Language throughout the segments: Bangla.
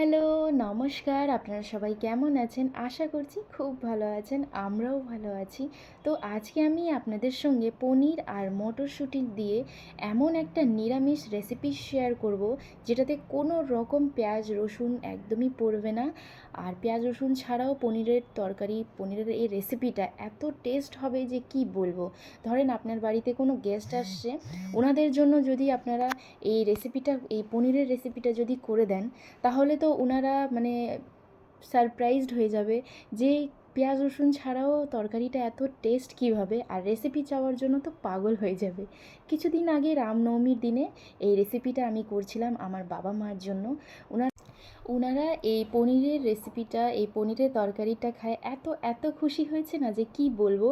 হ্যালো, নমস্কার। আপনারা সবাই কেমন আছেন? আশা করছি খুব ভালো আছেন, আমরাও ভালো আছি। তো আজকে আমি আপনাদের সঙ্গে পনির আর মটরশুঁটি দিয়ে এমন একটা নিরামিষ রেসিপি শেয়ার করব, যেটাতে কোনো রকম পেঁয়াজ, রসুন একদমই পড়বে না। আর পেঁয়াজ, রসুন ছাড়াও পনিরের তরকারি, পনিরের এই রেসিপিটা এত টেস্ট হবে যে কি বলব? ধরেন আপনার বাড়িতে কোনো গেস্ট আসছে, ওনাদের জন্য যদি আপনারা এই রেসিপিটা এই পনিরের রেসিপিটা যদি করে দেন, তাহলে তো ওনারা মানে সারপ্রাইজড হয়ে যাবে যে পেঁয়াজ রসুন ছাড়াও তরকারিটা এত টেস্ট কীভাবে? আর রেসিপি চাওয়ার জন্য তো পাগল হয়ে যাবে। কিছুদিন আগে রামনবমীর দিনে এই রেসিপিটা আমি করছিলাম আমার বাবা মার জন্য। ওনার ওনারা এই পনিরের রেসিপিটা এই পনিরের তরকারিটা খায়। এত এত খুশি হয়েছে না যে কি বলব?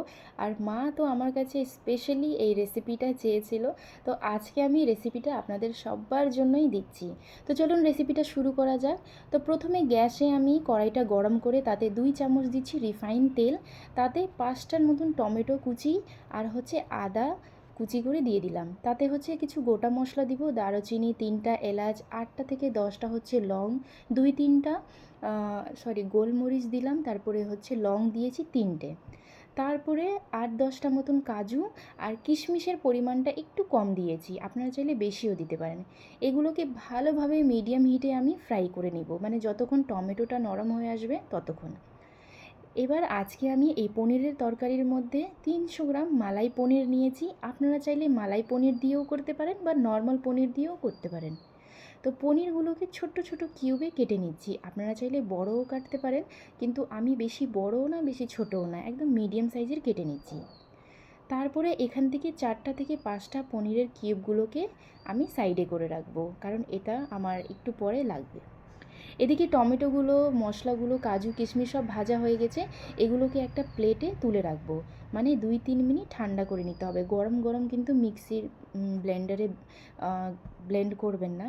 আর মা তো আমার কাছে স্পেশালি এই রেসিপিটা চেয়েছিল। তো আজকে আমি রেসিপিটা আপনাদের সবার জন্যই দিচ্ছি। তো চলুন রেসিপিটা শুরু করা যাক। তো প্রথমে গ্যাসে আমি কড়াইটা গরম করে তাতে দুই চামচ দিচ্ছি রিফাইন তেল। তাতে পাঁচটার মতন টমেটো কুচি আর হচ্ছে আদা কুচি করে দিয়ে দিলাম। তাতে হচ্ছে কিছু গোটা মশলা দিব, দারুচিনি তিনটা, এলাচ আটটা থেকে দশটা হচ্ছে লং, দুই তিনটা সরি গোলমরিচ দিলাম, তারপরে হচ্ছে লং দিয়েছি তিনটে। তারপরে আট দশটা মতন কাজু আর কিশমিশের পরিমাণটা একটু কম দিয়েছি, আপনারা চাইলে বেশিও দিতে পারেন। এগুলোকে ভালোভাবে মিডিয়াম হিটে আমি ফ্রাই করে নিব মানে যতক্ষণ টমেটোটা নরম হয়ে আসবে ততক্ষণ। এবার আজকে আমি এই পনিরের তরকারির মধ্যে তিনশো গ্রাম মালাই পনির নিয়েছি। আপনারা চাইলে মালাই পনির দিয়েও করতে পারেন বা নর্মাল পনির দিয়েও করতে পারেন। তো পনিরগুলোকে ছোট্ট ছোট কিউবে কেটে নিচ্ছি। আপনারা চাইলে বড়ও কাটতে পারেন, কিন্তু আমি বেশি বড়ও না, বেশি ছোটও না, একদম মিডিয়াম সাইজের কেটে নিচ্ছি। তারপরে এখান থেকে চারটা থেকে পাঁচটা পনিরের কিউবগুলোকে আমি সাইডে করে রাখব, কারণ এটা আমার একটু পরে লাগবে। এদিকে টমেটোগুলো, মশলাগুলো, কাজু, কিশমিশ সব ভাজা হয়ে গেছে। এগুলোকে একটা প্লেটে তুলে রাখব। মানে দুই তিন মিনিট ঠান্ডা করে নিতে হবে। গরম গরম কিন্তু মিক্সির ব্লেন্ডারে ব্লেন্ড করবেন না।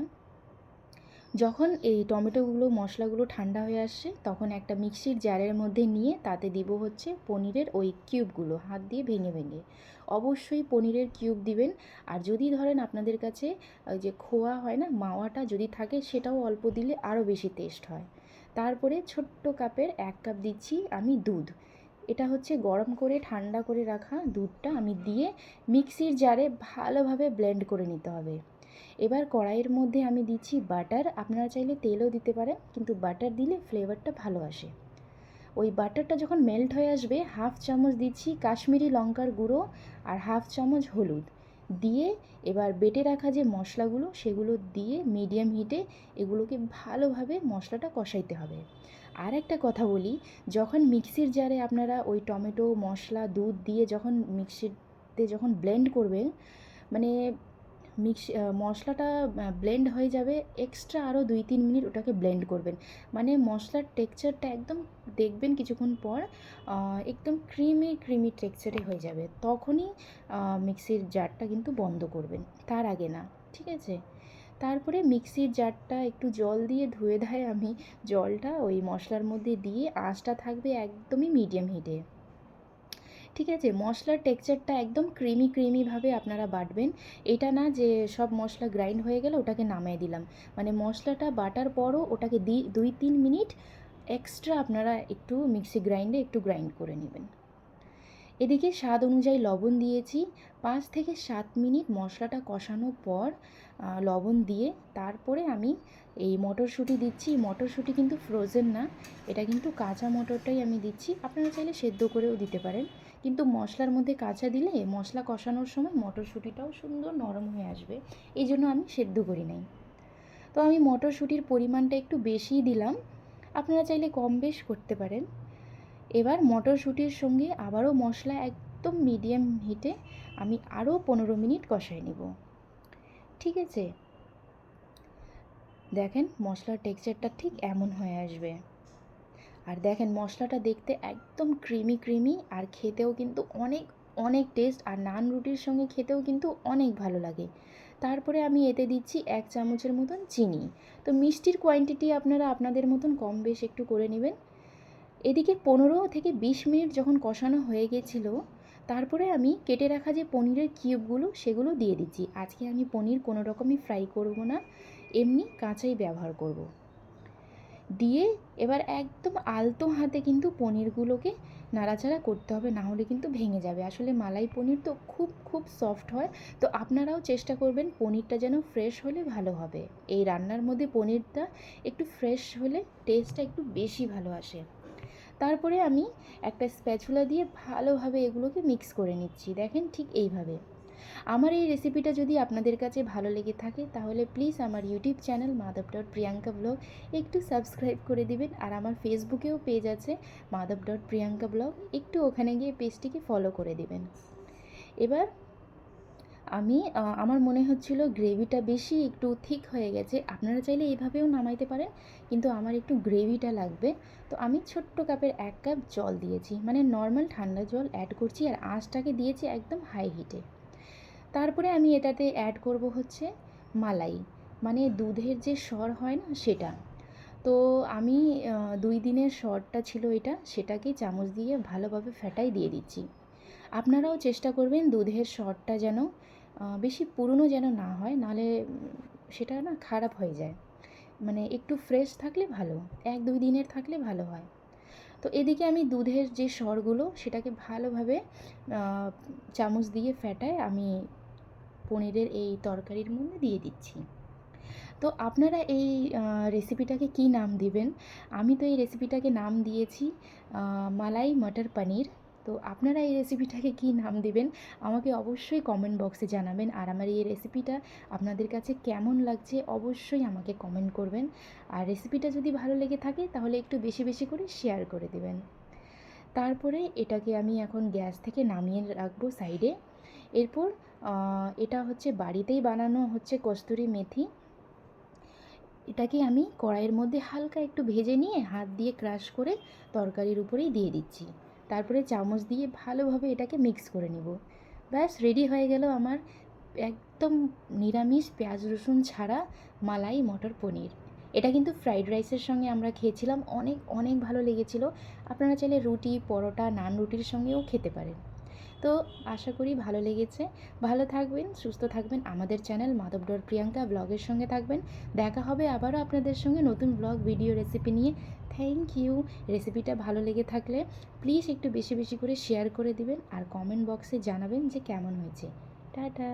যখন এই টমেটোগুলো, মশলাগুলো ঠান্ডা হয়ে আসছে, তখন একটা মিক্সির জারের মধ্যে নিয়ে তাতে দিব হচ্ছে পনিরের ওই কিউবগুলো, হাত দিয়ে ভেঙে ভেঙে। অবশ্যই পনিরের কিউব দিবেন। আর যদি ধরেন আপনাদের কাছে যে খোয়া হয় না, মাওয়াটা যদি থাকে, সেটাও অল্প দিলে আরও বেশি টেস্ট হয়। তারপরে ছোট্ট কাপের এক কাপ দিচ্ছি আমি দুধ। এটা হচ্ছে গরম করে, ঠান্ডা করে রাখা দুধটা আমি দিয়ে মিক্সির জারে ভালোভাবে ব্লেন্ড করে নিতে হবে। এবার কড়াইয়ের মধ্যে আমি দিচ্ছি বাটার আপনারা চাইলে তেলও দিতে পারেন, কিন্তু বাটার দিলে ফ্লেভারটা ভালো আসে। ওই বাটারটা যখন মেল্ট হয়ে আসবে হাফ চামচ দিচ্ছি কাশ্মীরি লঙ্কার গুঁড়ো আর হাফ চামচ হলুদ। দিয়ে এবার বেটে রাখা যে মশলাগুলো, সেগুলো দিয়ে মিডিয়াম হিটে এগুলোকে ভালোভাবে মশলাটা কষাইতে হবে। আর একটা কথা বলি, যখন মিক্সির জারে আপনারা ওই টমেটো, মশলা, দুধ দিয়ে যখন মিক্সিতে যখন ব্লেন্ড করবেন মানে মিক্স মশলাটা ব্লেন্ড হয়ে যাবে এক্সট্রা আরও দুই তিন মিনিট ওটাকে ব্লেন্ড করবেন। মানে মশলার টেক্সচারটা একদম দেখবেন কিছুক্ষণ পর একদম ক্রিমি ক্রিমি টেক্সচারে হয়ে যাবে। তখনই মিক্সির জারটা কিন্তু বন্ধ করবেন, তার আগে না, ঠিক আছে? তারপরে মিক্সির জারটা একটু জল দিয়ে ধুয়ে ধায় আমি, জলটা ওই মশলার মধ্যে দিয়ে, আঁচটা থাকবে একদমই মিডিয়াম হিটে ঠিক আছে? মশলার টেক্সচারটা একদম ক্রিমি ক্রিমিভাবে আপনারা বাটবেন। এটা না যে সব মশলা গ্রাইন্ড হয়ে গেলে ওটাকে নামিয়ে দিলাম। মানে মশলাটা বাটার পরও ওটাকে দুই, তিন মিনিট এক্সট্রা আপনারা একটু মিক্সি গ্রাইন্ডে একটু গ্রাইন্ড করে নেবেন। এদিকে স্বাদ অনুযায়ী লবণ দিয়েছি। পাঁচ থেকে সাত মিনিট মশলাটা কষানোর পর লবণ দিয়ে তারপরে আমি এই মটরশুঁটি দিচ্ছি। মটরশুঁটি কিন্তু ফ্রোজেন না। এটা কিন্তু কাঁচা মটরটাই আমি দিচ্ছি। আপনারা চাইলে সেদ্ধ করেও দিতে পারেন। কিন্তু মশলার মধ্যে কাঁচা দিলে মশলা কষানোর সময় মটরশুঁটিটাও সুন্দর নরম হয়ে আসবে। এই জন্য আমি সেদ্ধ করি নাই। তো আমি মটরশুঁটির পরিমাণটা একটু বেশিই দিলাম। আপনারা চাইলে কম বেশ করতে পারেন। এবার মটরশুঁটির সঙ্গে আবারও মশলা একদম মিডিয়াম হিটে আমি আরও পনেরো মিনিট কষাই নেব। ঠিক আছে? দেখেন মশলার টেক্সচারটা ঠিক এমন হয়ে আসবে। আর দেখেন মশলাটা দেখতে একদম ক্রিমি ক্রিমি আর খেতেও কিন্তু অনেক অনেক টেস্ট আর নান রুটির সঙ্গে খেতেও কিন্তু অনেক ভালো লাগে। তারপরে আমি এতে দিচ্ছি এক চামচের মতন চিনি। তো মিষ্টির কোয়ান্টিটি আপনারা আপনাদের মতন কম বেশ একটু করে নেবেন। এদিকে পনেরো থেকে বিশ মিনিট যখন কষানো হয়ে গেছিল, তারপরে আমি কেটে রাখা যে পনিরের কিউবগুলো সেগুলো দিয়ে দিচ্ছি। আজকে আমি পনির কোনো রকমই ফ্রাই করব না, এমনি কাঁচাই ব্যবহার করব। দিয়ে এবার একদম আলতো হাতে কিন্তু পনিরগুলোকে নাড়াচাড়া করতে হবে, না হলে কিন্তু ভেঙে যাবে। আসলে মালাই পনির তো খুব খুব সফট হয়। তো আপনারাও চেষ্টা করবেন পনিরটা যেন ফ্রেশ হলে ভালো হবে। এই রান্নার মধ্যে পনিরটা একটু ফ্রেশ হলে টেস্টটা একটু বেশি ভালো আসে। তারপরে আমি একটা স্প্যাচুলা দিয়ে ভালোভাবে এগুলোকে মিক্স করে নিচ্ছি। দেখেন ঠিক এইভাবে। আমার এই রেসিপিটা যদি আপনাদের কাছে ভালো লেগে থাকে, তাহলে প্লিজ আমার YouTube channel Madhab dot Priyanka blog একটু সাবস্ক্রাইব করে দিবেন। আর আমার ফেসবুকেও পেজ আছে মাধব ডট প্রিয়াঙ্কা ব্লগ একটু ওখানে গিয়ে পেজটিকে ফলো করে দিবেন। এবার আমি আমার মনে হচ্ছিল গ্রেভিটা বেশি একটু থিক হয়ে গেছে। আপনারা চাইলে এইভাবেও নামাইতে পারেন, কিন্তু আমার একটু গ্রেভিটা লাগবে। তো আমি ছোট্ট কাপের এক কাপ জল দিয়েছি। মানে নর্মাল ঠান্ডা জল অ্যাড করছি, আর আঁচটাকে দিয়েছি একদম হাই হিটে তারপরে আমি এটাতে অ্যাড করব হচ্ছে মালাই। মানে দুধের যে স্বর হয় না সেটা। তো আমি দুই দিনের স্বরটা ছিল এটা, সেটাকে চামচ দিয়ে ভালোভাবে ফেটাই দিয়ে দিচ্ছি। আপনারাও চেষ্টা করবেন দুধের স্বরটা যেন বেশি পুরনো যেন না হয়, নাহলে সেটা না খারাপ হয়ে যায়। মানে একটু ফ্রেশ থাকলে ভালো, এক দুই দিনের থাকলে ভালো হয়। তো এদিকে আমি দুধের যে স্বরগুলো, সেটাকে ভালোভাবে চামচ দিয়ে ফেটায় আমি পনিরের এই তরকারির মধ্যে দিয়ে দিচ্ছি। তো আপনারা এই রেসিপিটাকে কি নাম দিবেন? আমি তো এই রেসিপিটাকে নাম দিয়েছি মালাই মটর পনির। তো আপনারা এই রেসিপিটাকে কি নাম দিবেন? আমাকে অবশ্যই কমেন্ট বক্সে জানাবেন। আর আমার এই রেসিপিটা আপনাদের কাছে কেমন লাগছে অবশ্যই আমাকে কমেন্ট করবেন। আর রেসিপিটা যদি ভালো লেগে থাকে, তাহলে একটু বেশি বেশি করে শেয়ার করে দেবেন। তারপরে এটাকে আমি এখন গ্যাস থেকে নামিয়ে রাখব সাইডে এরপর এটা হচ্ছে বাড়িতেই বানানো হচ্ছে কস্তুরি মেথি। এটাকে আমি কড়াইয়ের মধ্যে হালকা একটু ভেজে নিয়ে হাত দিয়ে ক্রাশ করে তরকারির উপরেই দিয়ে দিচ্ছি। তারপরে চামচ দিয়ে ভালোভাবে এটাকে মিক্স করে নিব। ব্যাস, রেডি হয়ে গেল আমার একদম নিরামিষ পেঁয়াজ রসুন ছাড়া মালাই মটর পনির। এটা কিন্তু ফ্রাইড রাইসের সঙ্গে আমরা খেয়েছিলাম, অনেক অনেক ভালো লেগেছিল। আপনারা চাইলে রুটি, পরোটা, নান রুটির সঙ্গেও খেতে পারেন। তো আশা করি ভালো লেগেছে। ভালো থাকবেন, সুস্থ থাকবেন। আমাদের চ্যানেল মাধব ডট প্রিয়াঙ্কা ব্লগের সঙ্গে থাকবেন। দেখা হবে আবারও আপনাদের সঙ্গে নতুন ব্লগ, ভিডিও রেসিপি নিয়ে। থ্যাংক ইউ রেসিপিটা ভালো লেগে থাকলে প্লিজ একটু বেশি বেশি করে শেয়ার করে দিবেন আর কমেন্ট বক্সে জানাবেন যে কেমন হয়েছে। টাটা।